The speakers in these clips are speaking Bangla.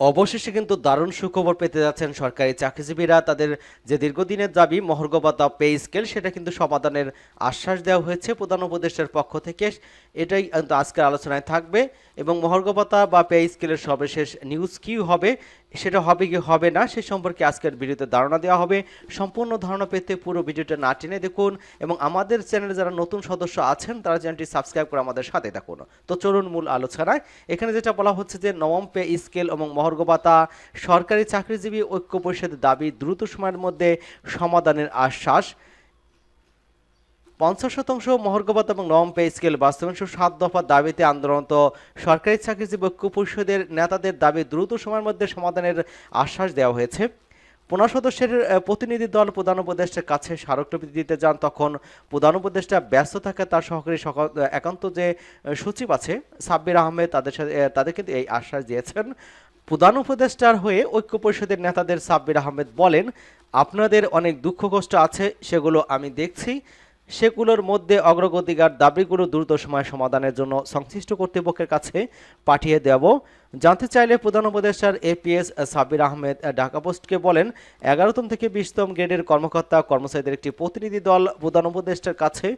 অবশেষে কিন্তু দারুণ সুখবর পেতে যাচ্ছেন সরকারি চাকরিজীবীরা। তাদের যে দীর্ঘদিনের দাবি মহর্গ ভাতা পে স্কেল, সেটা কিন্তু সমাধানের আশ্বাস দেওয়া হয়েছে প্রধান উপদেষ্টার পক্ষ থেকে। এটাই কিন্তু আজকের আলোচনায় থাকবে। এবং মহর্গ ভাতা বা পে স্কেলের সর্বশেষ নিউজ কী হবে সেটা হবে কি হবে না, সে সম্পর্কে আজকের ভিডিওতে ধারণা দেওয়া হবে। সম্পূর্ণ ধারণা পেতে পুরো ভিডিওটা না টেনে দেখুন এবং আমাদের চ্যানেলে যারা নতুন সদস্য আছেন, তারা চ্যানেলটি সাবস্ক্রাইব করে আমাদের সাথে থাকুন। তো চলুন মূল আলোচনায়। এখানে যেটা বলা হচ্ছে যে, নবম পে স্কেল এবং মহর্গ ভাতা, সরকারি চাকরিজীবী ঐক্য পরিষদের দাবি দ্রুত সময়ের মধ্যে সমাধানের আশ্বাস। পঞ্চাশ শতাংশ মহর্গ ভাতা এবং নম পে স্কেল বাস্তবায়ন সহ সাত দফার দাবিতে আন্দোলনরত সরকারি চাকরিজীবী ঐক্য পরিষদের নেতাদের দাবি দ্রুত সময়ের মধ্যে সমাধানের আশ্বাস দেওয়া হয়েছে। পনেরো সদস্যের প্রতিনিধি দল প্রধান উপদেষ্টার কাছে স্মারকলিপি দিতে যান, তখন প্রধান উপদেষ্টা ব্যস্ত থাকে, তার সহকারী একান্ত যে সচিব আছে, সাব্বির আহমেদ, তাদের সাথে তাদের কিন্তু এই আশ্বাস দিয়েছেন। প্রধান উপদেষ্টার হয়ে ঐক্য পরিষদের নেতাদের সাব্বির আহমেদ বলেন, আপনাদের অনেক দুঃখ কষ্ট আছে, সেগুলো আমি দেখছি। সেগুলোর মধ্যে অগ্রগতিকার দাবিগুলো দ্রুত সময় সমাধানের জন্য সংশ্লিষ্ট কর্তৃপক্ষের কাছে পাঠিয়ে দেব। জানতে চাইলে প্রধান উপদেষ্টার এপিএস সাবির আহমেদ ঢাকা পোস্টকে বলেন, এগারোতম থেকে বিশতম গ্রেডের কর্মকর্তা কর্মচারীদের একটি প্রতিনিধি দল প্রধান উপদেষ্টার কাছে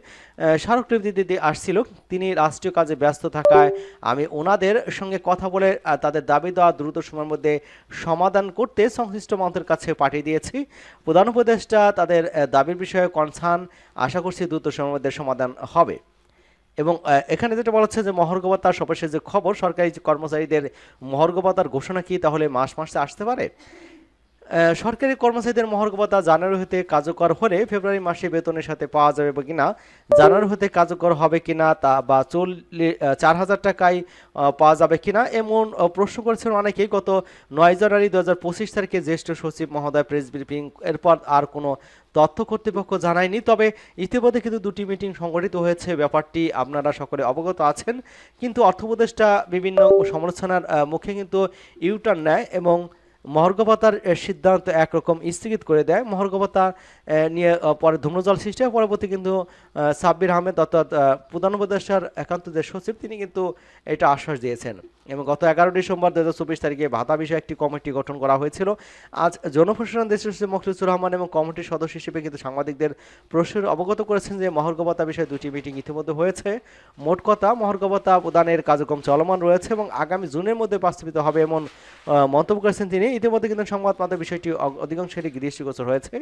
স্মারকলিপি দিতে আসছিল। তিনি রাষ্ট্রীয় কাজে ব্যস্ত থাকায় আমি ওনাদের সঙ্গে কথা বলে তাদের দাবি দেওয়া দ্রুত সময়ের মধ্যে সমাধান করতে সংশ্লিষ্ট মন্ত্রের কাছে পাঠিয়ে দিয়েছি। প্রধান উপদেষ্টা তাদের দাবির বিষয়ে কনসার্ন আশা করছি দ্রুত সময়ের মধ্যে সমাধান হবে। এবং এখানে যেটা বলা হচ্ছে যে মহর্গবতার সর্বশেষ যে খবর, সরকারি কর্মচারীদের মহর্গবতার ঘোষণা কি তাহলে মাস মাসে আসতে পারে? সরকারি কর্মচারীদের মহর্গবতা জানুয়ারি হতে কার্যকর হলে ফেব্রুয়ারি মাসে বেতনের সাথে পাওয়া যাবে কিনা জানুয়ারি হতে কার্যকর হবে কিনা তা বা চল্লিশ চার হাজার টাকায় পাওয়া যাবে কিনা এমন প্রশ্ন করেছেন অনেকেই। গত নয় জানুয়ারি দু হাজার পঁচিশ তারিখে জ্যেষ্ঠ সচিব মহোদয় প্রেস ব্রিফিং, এরপর আর কোনো তথ্য কর্তৃপক্ষ জানায়নি। তবে ইতিমধ্যে কিন্তু দুটি মিটিং সংগঠিত হয়েছে। ব্যাপারটি আপনারা সকলে অবগত আছেন। কিন্তু অর্থ উপদেষ্টা বিভিন্ন সমালোচনার মুখে কিন্তু ইউটার্ন নেয় এবং মহর্গবতার সিদ্ধান্ত একরকম স্থগিত করে দেয়। মহর্গবতা আহ, নিয়ে পরে ধূম্রজল সৃষ্টি হয়। পরবর্তী কিন্তু সাব্বির আহমেদ অর্থাৎ প্রধান উপদেষ্টার একান্ত যে সচিব তিনি কিন্তু এটা আশ্বাস দিয়েছেন। এবং গত এগারো ডিসেম্বর দু হাজার চব্বিশ তারিখে ভাতা বিষয়ে একটি কমিটি গঠন করা হয়েছিল। আজ জনপ্রশাসন দেশের মখলিসুর রহমান এবং কমিটির সদস্য হিসেবে কিন্তু সাংবাদিকদের প্রশ্নের অবগত করেছেন যে মহর্গবতা বিষয়ে দুটি মিটিং ইতিমধ্যে হয়েছে। মোট কথা মহর্গবতা প্রদানের কার্যক্রম চলমান রয়েছে এবং আগামী জুনের মধ্যে বাস্তবিত হবে এমন মন্তব্য করেছেন তিনি। ইতিমধ্যে কিন্তু সংবাদ মাধ্যমে বিষয়টি অধিকাংশেরই দৃষ্টিগোচর হয়েছে।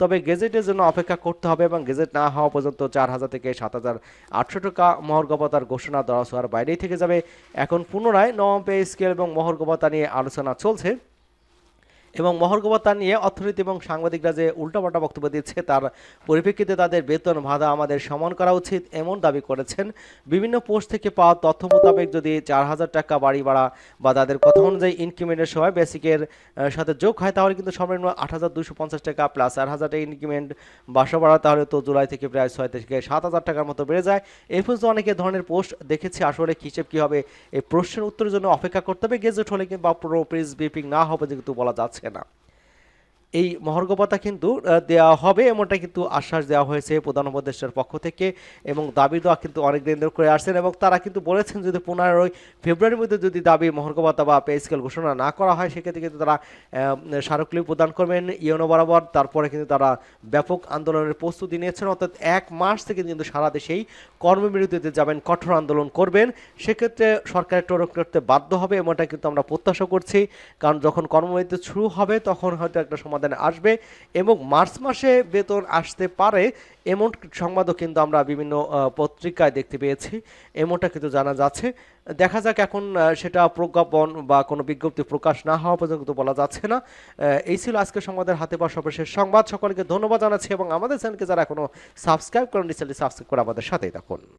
তবে গেজেটের জন্য অপেক্ষা করতে হবে এবং গেজেট না হওয়া পর্যন্ত চার হাজার থেকে সাত হাজার আটশো টাকা মহর্গবতার ঘোষণা দেওয়া হওয়ার বাইরেই থেকে যাবে। এখন পুনরায় নবম পে স্কেল এবং মহর্গবতা নিয়ে আলোচনা চলছে। এবং মহর্গবতা নিয়ে অর্থনীতি এবং সাংবাদিকরা যে উল্টাপাল্টা বক্তব্য দিচ্ছে, তার পরিপ্রেক্ষিতে তাদের বেতন ভাতা আমাদের সমান করা উচিত এমন দাবি করেছেন। বিভিন্ন পোস্ট থেকে পাওয়া তথ্য মোতাবেক যদি চার হাজার টাকা বাড়ি ভাড়া বা তাদের কথা অনুযায়ী ইনক্রিমেন্টের সময় বেসিকের সাথে যোগ হয়, তাহলে কিন্তু সর্বনিম্ন আট হাজার দুশো পঞ্চাশ টাকা প্লাস চার হাজার টাকা ইনক্রিমেন্ট বাসা ভাড়া, তাহলে তো জুলাই থেকে প্রায় ছয় থেকে সাত হাজার টাকার মতো বেড়ে যায়। এই পর্যন্ত অনেকে ধরনের পোস্ট দেখেছি, আসলে হিসেব, কী হবে, এই প্রশ্নের উত্তরের জন্য অপেক্ষা করতে হবে। গেজেট হলে কিন্তু বা পুরো প্রেস ব্রিফিং না হবে, যেহেতু বলা যাচ্ছে। না এই মহর্গবতা কিন্তু দেওয়া হবে এমনটা কিন্তু আশ্বাস দেওয়া হয়েছে প্রধান উপদেষ্টার পক্ষ থেকে এবং দাবি দেওয়া কিন্তু অনেক দিন ধরে করে আসছেন এবং তারা কিন্তু বলেছেন যদি পনেরোই ফেব্রুয়ারির মধ্যে যদি দাবি মহর্গবতা বা পে স্কেল ঘোষণা না করা হয়, সেক্ষেত্রে কিন্তু তারা স্মারকলিপি প্রদান করবেন ইয়নো বরাবর। তারপরে কিন্তু তারা ব্যাপক আন্দোলনের প্রস্তুতি নিয়েছেন। অর্থাৎ এক মাস থেকে কিন্তু সারা দেশেই কর্মবিরতিতে যাবেন, কঠোর আন্দোলন করবেন। সেক্ষেত্রে সরকারের টোরক করতে বাধ্য হবে এমনটা কিন্তু আমরা প্রত্যাশা করছি। কারণ যখন কর্মবিরতি শুরু হবে, তখন হয়তো একটা সমাধান আসবে এবং মার্চ মাসে বেতন আসতে পারে, এমন সংবাদও কিন্তু আমরা বিভিন্ন পত্রিকায় দেখতে পেয়েছি, এমনটা কিন্তু জানা যাচ্ছে। দেখা যাক এখন সেটা প্রজ্ঞাপন বা কোনো বিজ্ঞপ্তি প্রকাশ না হওয়া পর্যন্ত বলা যাচ্ছে না। এই ছিল আজকে সংবাদের হাতে পাওয়া সর্বশেষ সংবাদ। সকলকে ধন্যবাদ জানাচ্ছি এবং আমাদের চ্যানেলকে যারা এখনও সাবস্ক্রাইব করেন চ্যানেলটি সাবস্ক্রাইব করে আমাদের সাথেই থাকুন।